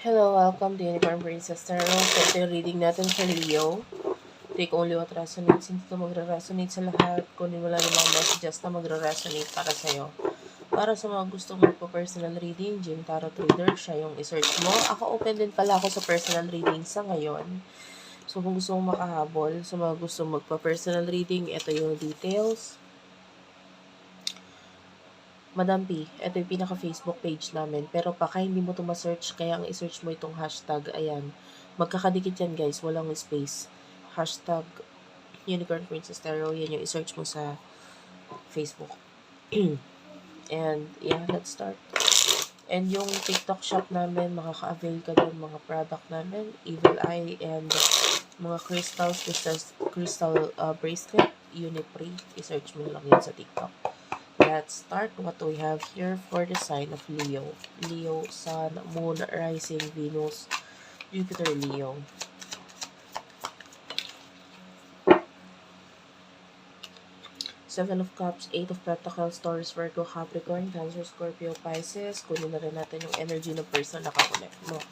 Hello, welcome to Unicorn Princess Tarot. So, ito yung reading natin sa Leo. Take only what resonates. Hindi ito magre-resonate sa lahat. Kunin mo lang yung mga messages na magre-resonate para sa'yo. Para sa mga gustong magpa-personal reading, Jim Tarot Reader, siya yung isearch mo. Ako open din pala ako sa personal reading sa ngayon. So, kung gusto mong makahabol, sa mga gustong magpa-personal reading, ito yung details. Madam P, ito yung pinaka-Facebook page namin. Pero baka hindi mo ito ma-search, kaya ang i-search mo itong hashtag, ayan. Magkakadikit yan guys, walang space. Hashtag Unicorn Princess Tarot, yan yung i-search mo sa Facebook. And yeah, let's start. And yung TikTok shop namin, makaka-avail ka doon mga product namin, Evil Eye and mga crystals, crystal, crystal uh, bracelet, Unipre. I-search mo lang yun sa TikTok. Let's start what we have here for the sign of Leo. Leo, Sun, Moon, Rising, Venus, Jupiter, Leo. Seven of Cups, Eight of Pentacles, Taurus, Virgo, Capricorn, Cancer, Scorpio, Pisces. Kunin na rin natin yung energy ng person na kakonect mo.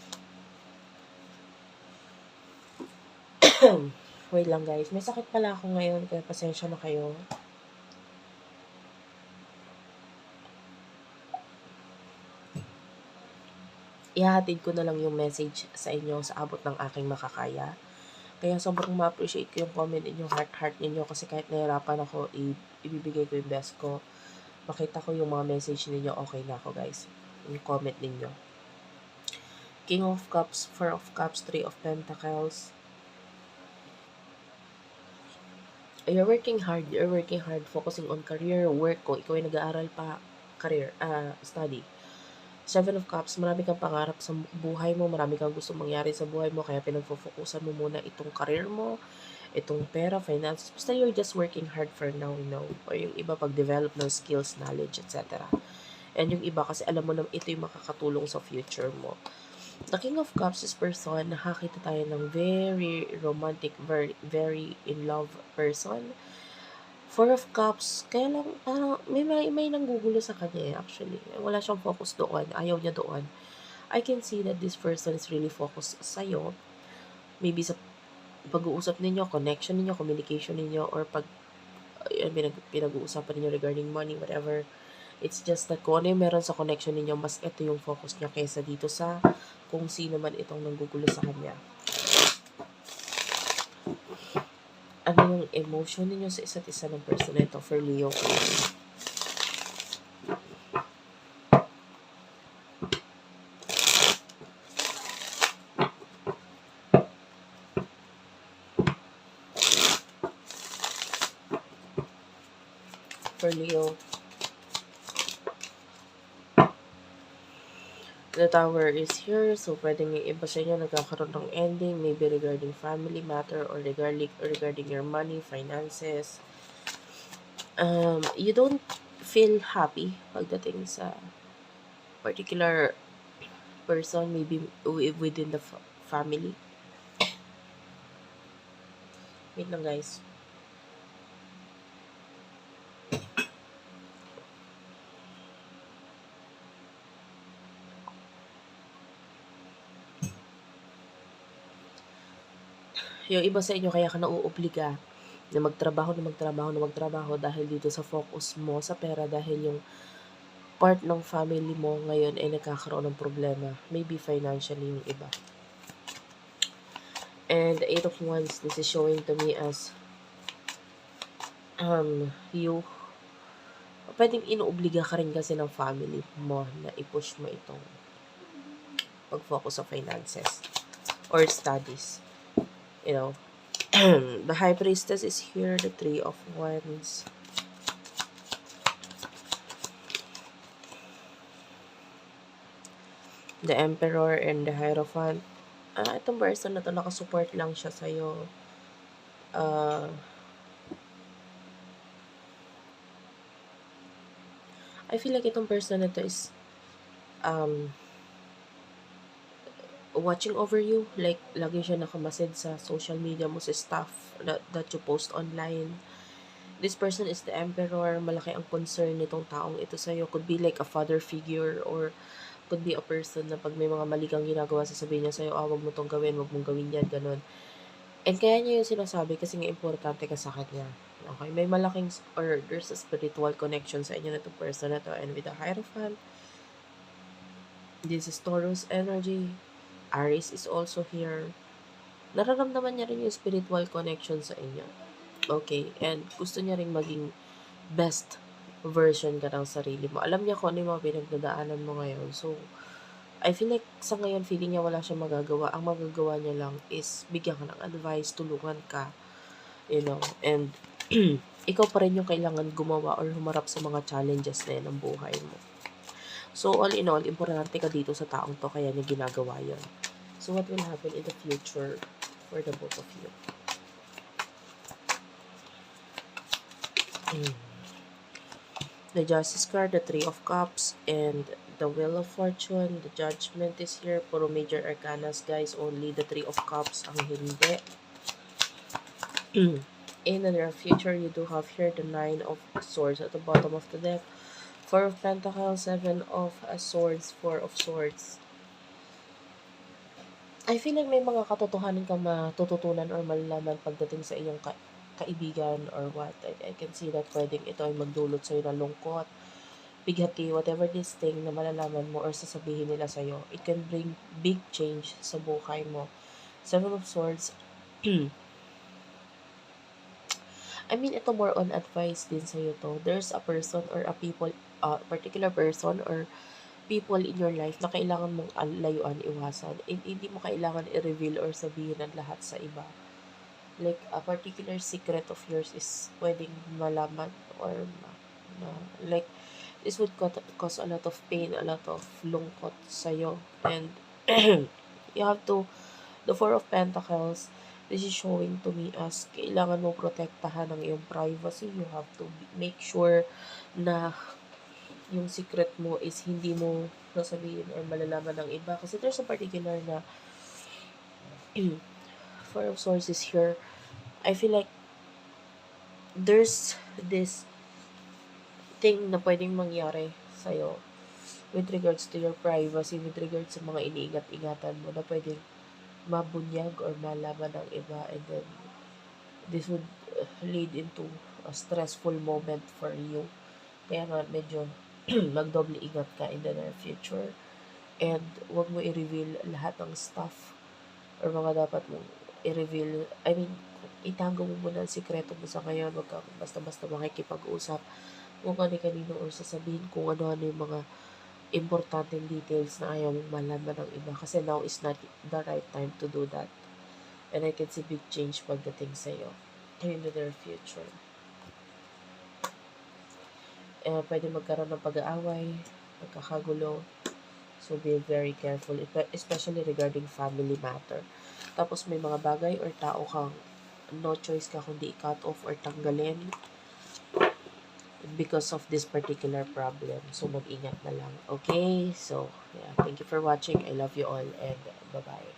Wait lang guys, may sakit pala ako ngayon kaya pasensya na kayo. Ihahatid ko na lang yung message sa inyo sa abot ng aking makakaya. Kaya sobrang ma-appreciate ko yung comment ninyo, heart-heart ninyo kasi kahit nahirapan ako, ibibigay ko yung best ko. Makita ko yung mga message ninyo, okay na ako guys. Yung comment ninyo. King of Cups, Four of Cups, Three of Pentacles. You're working hard, you're working hard, focusing on career, work ko. Ikaw ay nag-aaral pa, career, ah, study Seven of Cups, marami kang pangarap sa buhay mo, marami kang gusto mangyari sa buhay mo, kaya pinagfo-focusan mo muna itong career mo, itong pera, finances. Basta you're just working hard for now, you know. Or yung iba pag-develop ng skills, knowledge, etc. And yung iba kasi alam mo na ito yung makakatulong sa future mo. The King of Cups is person, nakakita tayo ng very romantic, very, very in love person Four of Cups, kaya lang, parang, may, may, may nanggugulo sa kanya eh, actually. Wala siyang focus doon. Ayaw niya doon. I can see that this person is really focused sa'yo. Maybe sa pag-uusap ninyo, connection ninyo, communication ninyo, or pag uh, pinag, pinag-uusapan ninyo regarding money, whatever. It's just that kung ano yung meron sa connection ninyo, mas ito yung focus niya kaysa dito sa kung sino man itong nanggugulo sa kanya. Ano yung emotion ninyo sa isa't isa ng person na ito for Leo. For Leo. The tower is here. So, pwedeng yung iba sa inyo nagkakaroon ng ending, maybe regarding family matter or regarding, or regarding your money, finances. Um, you don't feel happy pagdating sa particular person, maybe within the family. Wait lang guys. Yung iba sa inyo kaya ka nauobliga na magtrabaho na magtrabaho na magtrabaho dahil dito sa focus mo sa pera dahil yung part ng family mo ngayon ay nagkakaroon ng problema. Maybe financially yung iba. And the Eight of Wands, this is showing to me as um, you pwedeng inuobliga ka rin kasi ng family mo na i-push mo itong pag-focus sa finances or studies you know, the High Priestess is here, the Three of Wands. The Emperor and the Hierophant. Ah, itong person na to, nakasupport lang siya sa'yo. Uh, I feel like itong person na to is um, watching over you. Like, lagi siya nakamasid sa social media mo, sa stuff that, that you post online. This person is the emperor. Malaki ang concern nitong taong ito sa'yo. Could be like a father figure or could be a person na 'pag may mga mali ginagawa sasabihin niya sa'yo, "Ah, wag mo 'tong gawin, wag mong gawin 'yan." Gano'n. And kaya niya 'yun sinasabi kasi nga importante ka sa kanya, okey? May malaking or there's a spiritual connection sa inyo nitong person na 'to and with the Hierophant this is Taurus energy, Aries is also here. Nararamdaman niya rin yung spiritual connection sa inyo, okey? And gusto niya ring maging best version ka ng sarili mo. Alam niya kung ano yung mga pinagdadaanan mo ngayon. So, I feel like sa ngayon feeling niya wala siyang magagawa. Ang magagawa niya lang is bigyan ka ng advice, tulungan ka, you know, and ikaw pa rin yung kailangan gumawa or humarap sa mga challenges na 'yan ng buhay mo. So, all in all, importante ka dito sa taong 'to kaya niya ginagawa 'yun. So, what will happen in the future for the both of you? Hmm. The Justice card, the Three of Cups, and the Wheel of Fortune. The Judgment is here. Puro major arcanas, guys. Only the Three of Cups ang hindi. In the near future, you do have here the Nine of Swords at the bottom of the deck. Four of Pentacles, Seven of uh, Swords, Four of Swords. I feel like may mga katotohanan kang matututunan or malalaman pagdating sa iyong ka kaibigan or what. I, I can see that pwedeng ito ay magdulot sa'yo ng lungkot, bighati, whatever this thing na malalaman mo or sasabihin nila sa'yo. It can bring big change sa buhay mo. Seven of Swords. I mean, ito more on advice din sa'yo to. There's a person or a people, uh, particular person or people in your life na kailangan mong layuan, iwasan. And hindi mo kailangan i-reveal or sabihin ang lahat sa iba. Like, a particular secret of yours is pwedeng malaman or ma, ma- like, this would cause a lot of pain, a lot of lungkot sa'yo. And you have to, the Four of Pentacles, this is showing to me as kailangan mo protektahan ang iyong privacy. You have to make sure na yung secret mo is hindi mo sasabihin or malalaman ng iba. Kasi there's a particular na Four of is here. I feel like there's this thing na pwedeng mangyari sa'yo with regards to your privacy, with regards sa mga iniingat-ingatan mo na pwedeng mabunyag or malaman ng iba and then this would lead into a stressful moment for you. Kaya nga medyo magdoble ingat ka in the near future and wag mo i-reveal lahat ng stuff or mga dapat mong i-reveal. I mean, itago mo muna ang sikreto mo sa ngayon. Wag ka basta-basta makikipag-usap kung kani-kanino or sasabihin kung ano-ano yung mga importanteng details na ayaw mong malaman ng iba. Kasi now is not the right time to do that. And I can see big change pagdating sa'yo in the near future. Eh, pwede magkaroon ng pag-aaway, magkakagulo. So, be very careful, espe- especially regarding family matter. Tapos, may mga bagay or tao kang no choice ka kundi i-cut off or tanggalin because of this particular problem. So, mag-ingat na lang. Okay? So, yeah. Thank you for watching. I love you all and bye-bye.